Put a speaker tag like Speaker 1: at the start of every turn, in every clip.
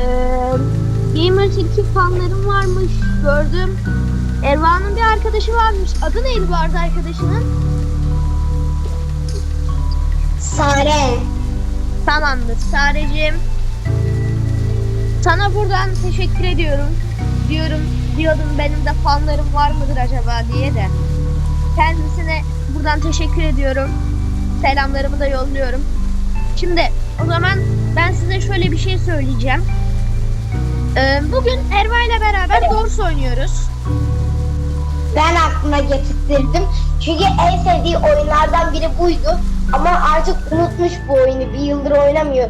Speaker 1: Ee, Gamers 2 fanlarım varmış. Gördüm. Ervan'ın bir arkadaşı varmış. Adı neydi bu arada arkadaşının?
Speaker 2: Sare.
Speaker 1: Tamamdır Sareciğim. Sana buradan teşekkür ediyorum. Diyorum, diyordum benim de fanlarım var mıdır acaba diye de. Kendisine buradan teşekkür ediyorum. Selamlarımı da yolluyorum. Şimdi o zaman ben size şöyle bir şey söyleyeceğim. Ee, bugün Erva ile beraber Dors oynuyoruz.
Speaker 2: Ben aklına getirttirdim. Çünkü en sevdiği oyunlardan biri buydu. Ama artık unutmuş bu oyunu. Bir yıldır oynamıyor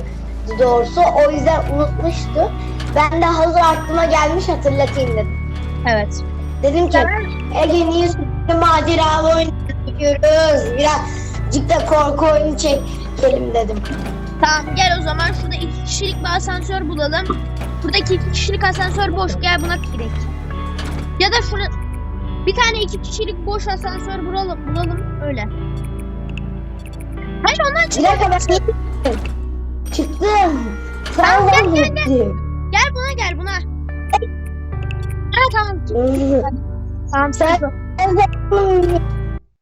Speaker 2: doğrusu. O yüzden unutmuştu. Ben de hazır aklıma gelmiş hatırlatayım dedim.
Speaker 1: Evet.
Speaker 2: Dedim ki Ege niye sürekli maceralı oyun yapıyoruz? Birazcık da korku oyunu çekelim dedim.
Speaker 1: Tamam gel o zaman şurada iki kişilik bir asansör bulalım. Buradaki iki kişilik asansör boş gel buna girek. Ya da şurada bir tane iki kişilik boş asansör bulalım, bulalım öyle. Hayır ondan
Speaker 2: Bir
Speaker 1: çık.
Speaker 2: dakika ben çıktım. Çıktım. Sen
Speaker 1: gel, gel, gel.
Speaker 2: gittim.
Speaker 1: Gel buna gel buna. Ha tamam. Tamam
Speaker 2: Sen
Speaker 1: sen.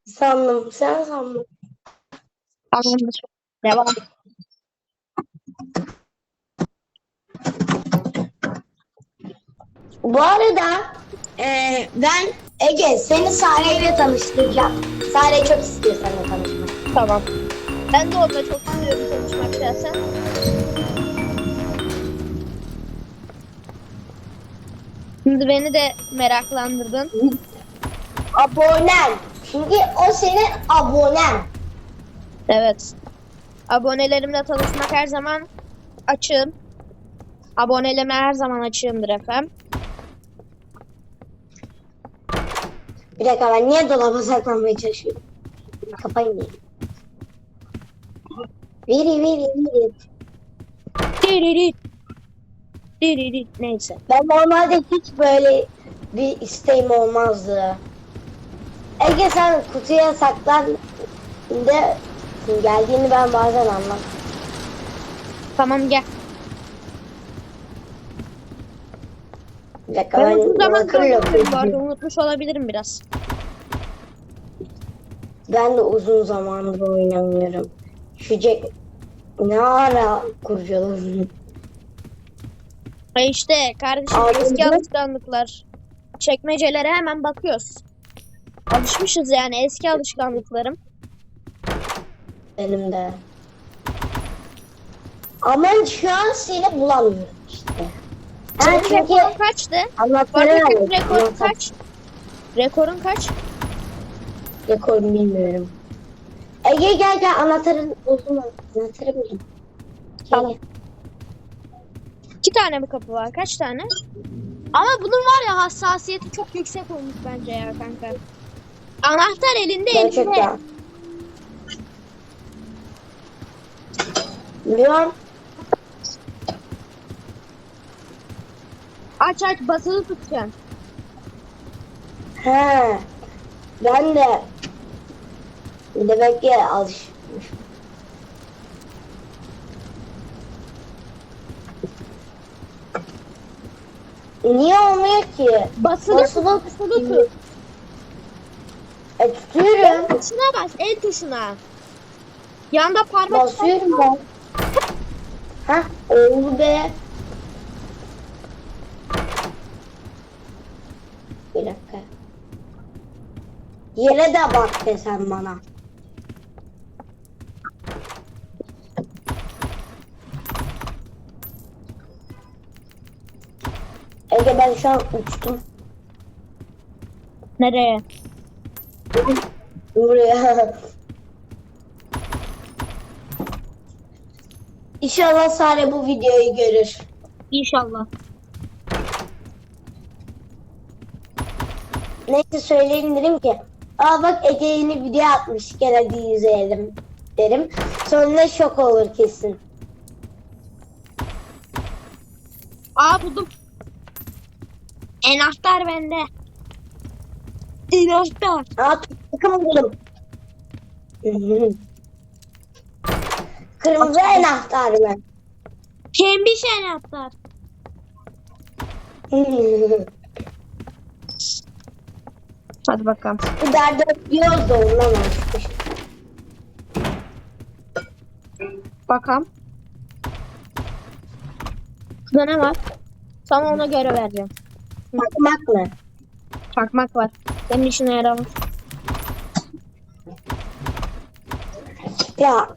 Speaker 2: Sandım. Sen sandım.
Speaker 1: Tamamdır. Devam.
Speaker 2: Bu arada eee, ben Ege seni Sare ile tanıştıracağım. Sare çok istiyor seninle tanışmak.
Speaker 1: Tamam. Ben de onunla çok istiyorum konuşmak şahsen. Şimdi beni de meraklandırdın.
Speaker 2: Abonen. Çünkü o senin abonen.
Speaker 1: Evet. Abonelerimle tanışmak her zaman açığım. Aboneleme her zaman açığımdır efendim.
Speaker 2: Bir dakika ben niye dolaba saklanmaya çalışıyorum? Kafayı yiyeyim. Veri veri veri.
Speaker 1: Diririt. Diririt. Neyse.
Speaker 2: Ben normalde hiç böyle bir isteğim olmazdı. Ege sen kutuya saklan de geldiğini ben bazen anlam.
Speaker 1: Tamam gel.
Speaker 2: Bir dakika
Speaker 1: Ben
Speaker 2: ben
Speaker 1: uzun zaman arada unutmuş olabilirim biraz.
Speaker 2: Ben de uzun zamandır oynamıyorum. Şu Jack ne ara kurcaladım.
Speaker 1: Ha işte kardeşim
Speaker 2: Aa,
Speaker 1: eski alışkanlıklar. Çekmecelere hemen bakıyoruz. Alışmışız yani eski alışkanlıklarım.
Speaker 2: Benim de. Ama şu an seni bulamıyorum işte.
Speaker 1: Senin
Speaker 2: çünkü
Speaker 1: rekorun kaçtı? Senin
Speaker 2: verdim.
Speaker 1: rekorun kaç? Rekorun kaç?
Speaker 2: Rekorumu bilmiyorum. Ege gel gel anahtarın uzun anahtarı buldum.
Speaker 1: Tamam. İki tane mi kapı var? Kaç tane? Ama bunun var ya hassasiyeti çok yüksek olmuş bence ya kanka. Anahtar elinde elinde.
Speaker 2: Gerçekten. Biliyorum.
Speaker 1: Aç aç basılı tutacaksın.
Speaker 2: He. Ben de demek ki alışmış. Niye olmuyor ki?
Speaker 1: Basılı,
Speaker 2: Basılı
Speaker 1: tut, basılı tut.
Speaker 2: E
Speaker 1: El
Speaker 2: tutuyorum.
Speaker 1: tuşuna bas, el tuşuna. Yanda parmak
Speaker 2: Basıyorum ben. Hah oldu be. Bir dakika. Yere de bak de sen bana. Ege ben şu an uçtum.
Speaker 1: Nereye?
Speaker 2: Buraya. İnşallah Sare bu videoyu görür.
Speaker 1: İnşallah.
Speaker 2: Neyse söyleyin derim ki Aa bak Ege yeni video atmış gel hadi yüzeyelim derim. Sonra şok olur kesin.
Speaker 1: Aa buldum. Enahtar bende. Enahtar.
Speaker 2: Aa takım buldum. Kırmızı anahtar mı?
Speaker 1: Pembiş enahtar. Hadi bakalım.
Speaker 2: Bu derdi ondan alışmış.
Speaker 1: Bakalım. Şurada ne var? Sana ona göre vereceğim.
Speaker 2: Bakmak mı?
Speaker 1: Çakmak var. Senin işine yaramaz.
Speaker 2: Ya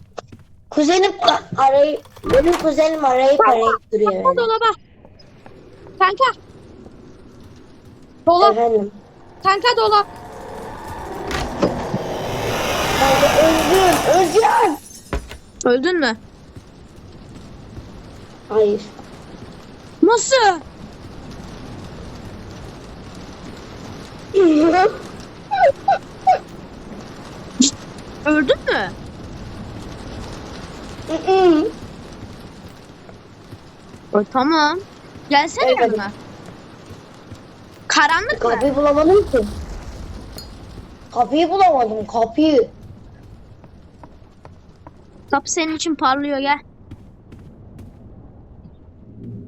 Speaker 2: kuzenim arayı benim kuzenim arayıp arayıp duruyor. Yani.
Speaker 1: dolaba. Kanka. Dolap.
Speaker 2: Efendim.
Speaker 1: Kanka dolap.
Speaker 2: Ben öldüm, öldüm.
Speaker 1: Öldün mü?
Speaker 2: Hayır.
Speaker 1: Nasıl? Öldün mü? E, tamam. Gelsene
Speaker 2: Evet.
Speaker 1: yanıma. Karanlık mı?
Speaker 2: Kapıyı bulamadım ki. Kapıyı bulamadım, kapıyı.
Speaker 1: Kapı senin için parlıyor gel.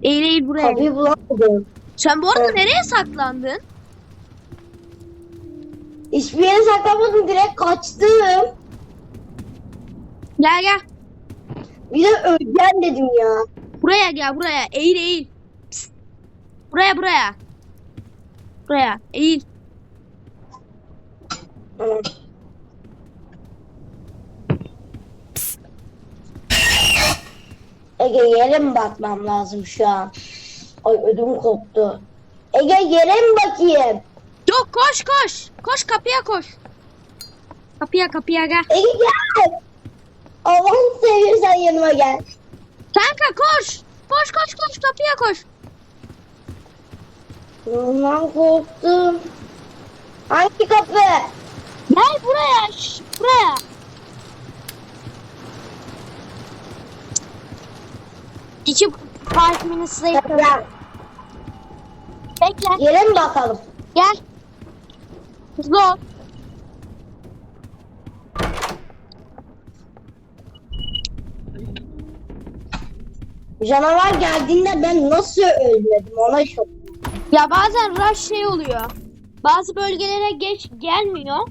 Speaker 1: Eğil eğil buraya.
Speaker 2: Kapıyı bulamadım.
Speaker 1: Sen bu arada
Speaker 2: Evet.
Speaker 1: nereye saklandın?
Speaker 2: Hiçbir yere saklamadım, direkt kaçtım.
Speaker 1: Gel gel.
Speaker 2: Bir de öleceğim dedim ya.
Speaker 1: Buraya gel buraya. Eğil eğil. Psst. Buraya buraya. Buraya eğil.
Speaker 2: Ege yere mi bakmam lazım şu an? Ay ödüm koptu. Ege yere mi bakayım?
Speaker 1: Yok koş koş. Koş kapıya koş. Kapıya kapıya gel.
Speaker 2: Ege gel. Allah'ını seviyorsan yanıma gel.
Speaker 1: Kanka koş. Koş koş koş kapıya koş.
Speaker 2: Ondan korktum. Hangi kapı?
Speaker 1: Gel buraya. şş, buraya. İki five minutes later.
Speaker 2: Gel.
Speaker 1: Bekle.
Speaker 2: Mi bakalım?
Speaker 1: Gel. Hızlı ol.
Speaker 2: Canavar geldiğinde ben nasıl ölmedim ona şok.
Speaker 1: Ya bazen rush şey oluyor. Bazı bölgelere geç gelmiyor.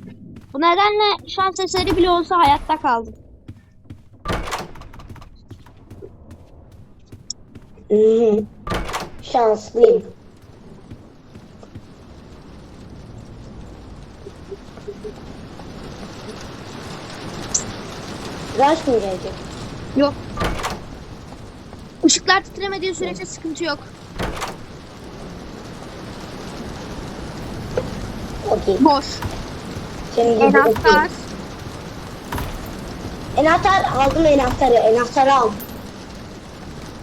Speaker 1: Bu nedenle şans eseri bile olsa hayatta kaldım.
Speaker 2: Hı. Şanslıyım. Rush mı gelecek?
Speaker 1: Yok. Işıklar titremediği sürece sıkıntı yok.
Speaker 2: Okey.
Speaker 1: Boş.
Speaker 2: Senin gibi
Speaker 1: Enahtar.
Speaker 2: Enahtar aldım enahtarı. Enahtarı aldım.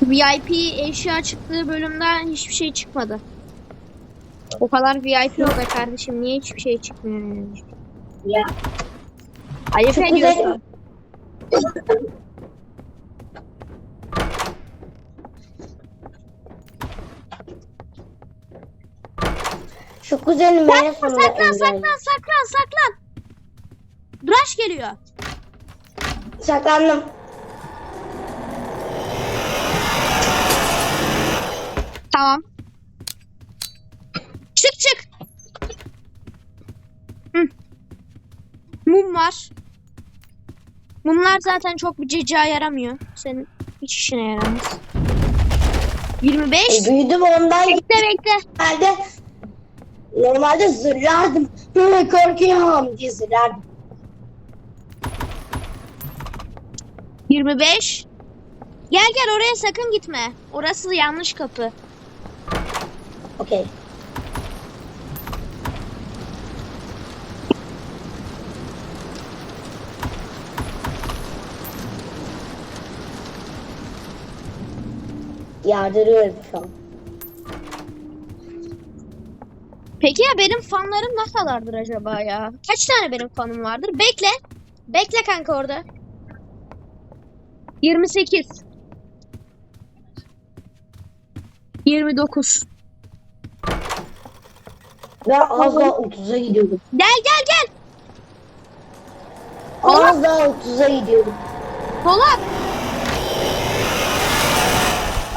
Speaker 1: VIP eşya çıktığı bölümden hiçbir şey çıkmadı. O kadar VIP o be kardeşim. Niye hiçbir şey çıkmıyor?
Speaker 2: Ya.
Speaker 1: Ayıp ediyorsun.
Speaker 2: Şu kuzenim en
Speaker 1: Saklan
Speaker 2: sonunda
Speaker 1: saklan
Speaker 2: engel.
Speaker 1: saklan saklan saklan. Rush geliyor.
Speaker 2: Saklandım.
Speaker 1: Tamam. Çık çık. Hı. Mum var. Mumlar zaten çok bir cıcığa yaramıyor. Senin hiç işine yaramaz. 25.
Speaker 2: E, büyüdüm ondan
Speaker 1: Bekle bekle.
Speaker 2: geldi. Normalde zırlardım. Hı, Korkuyorum diye zırlardım.
Speaker 1: 25. Gel gel oraya sakın gitme. Orası yanlış kapı.
Speaker 2: Okey. Yardırıyorum şu an.
Speaker 1: Peki ya benim fanlarım ne kadardır acaba ya? Kaç tane benim fanım vardır? Bekle. Bekle kanka orada. 28. 29.
Speaker 2: Ben az daha 30'a gidiyorum.
Speaker 1: Gel gel gel. Dolap.
Speaker 2: Az daha 30'a gidiyorum.
Speaker 1: Dolap.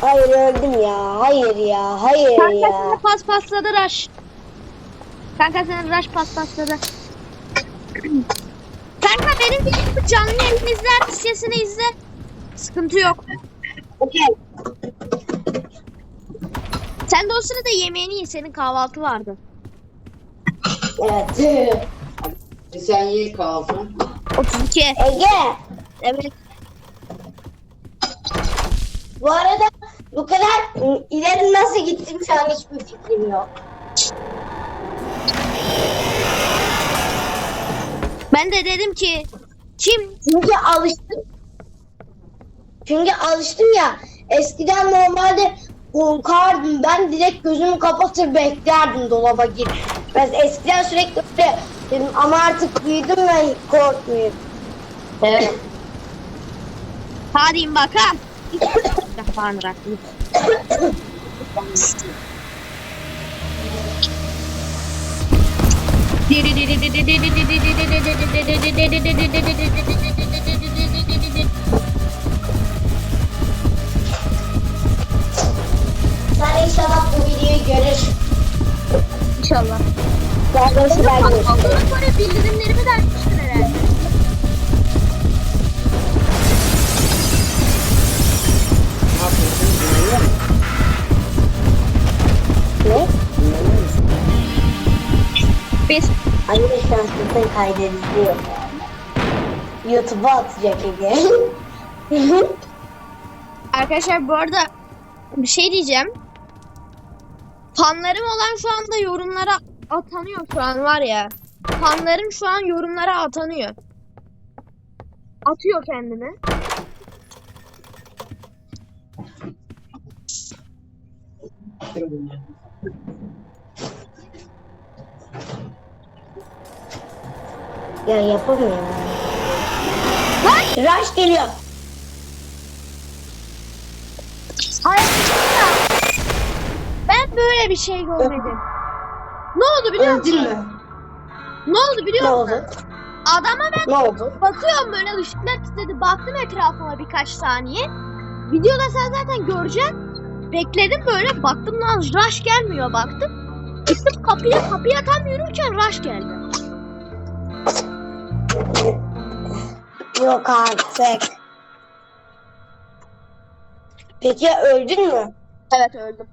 Speaker 2: Hayır öldüm ya. Hayır ya. Hayır
Speaker 1: Kanka
Speaker 2: ya.
Speaker 1: seni pas pasladı Rush. Kanka seni Rush pas pasladı. Kanka benim videomu canlı yayın izler, sesini izle. Sıkıntı yok.
Speaker 2: Okey.
Speaker 1: Sen de o sırada yemeğini ye, senin kahvaltı vardı.
Speaker 2: Evet.
Speaker 3: Sen ye kalsın.
Speaker 1: 32.
Speaker 2: Ege.
Speaker 1: Evet.
Speaker 2: Bu arada bu kadar ileri nasıl gittim şu an hiçbir fikrim yok.
Speaker 1: Ben de dedim ki kim?
Speaker 2: Çünkü alıştım. Çünkü alıştım ya. Eskiden normalde korkardım. Ben direkt gözümü kapatır beklerdim dolaba girip. Ben eskiden sürekli öyle dedim ama artık büyüdüm ve korkmuyorum.
Speaker 1: Evet. Hadi bakalım. Yapan
Speaker 2: Sen inşallah bu videoyu görür.
Speaker 1: İnşallah.
Speaker 2: Daha doğrusu ben görürüm.
Speaker 1: Ondan sonra bildirimlerimi de
Speaker 2: şanslısın kaydediliyor. YouTube'a atacak Ege.
Speaker 1: Arkadaşlar bu arada bir şey diyeceğim. Fanlarım olan şu anda yorumlara atanıyor şu an var ya. Fanlarım şu an yorumlara atanıyor. Atıyor kendini.
Speaker 2: Ya yapamıyorum. Rush geliyor.
Speaker 1: Hayatımda ben böyle bir şey görmedim. Ne oldu biliyor musun?
Speaker 2: Öldün mü?
Speaker 1: Ne oldu biliyor
Speaker 2: Ne
Speaker 1: musun?
Speaker 2: oldu?
Speaker 1: Adama ben
Speaker 2: Ne oldu?
Speaker 1: bakıyorum böyle ışıklar titredi. Baktım etrafıma birkaç saniye. Videoda sen zaten göreceksin. Bekledim böyle baktım lan rush gelmiyor baktım. Gittim kapıya kapıya tam yürürken rush geldi.
Speaker 2: Yok artık. Peki öldün mü?
Speaker 1: Evet öldüm.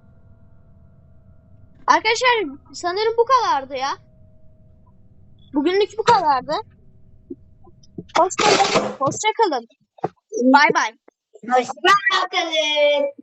Speaker 1: Arkadaşlar sanırım bu kadardı ya. Bugünlük bu kadardı. Hoşçakalın. Hoşçakalın. Bay bay.
Speaker 2: Hoşçakalın.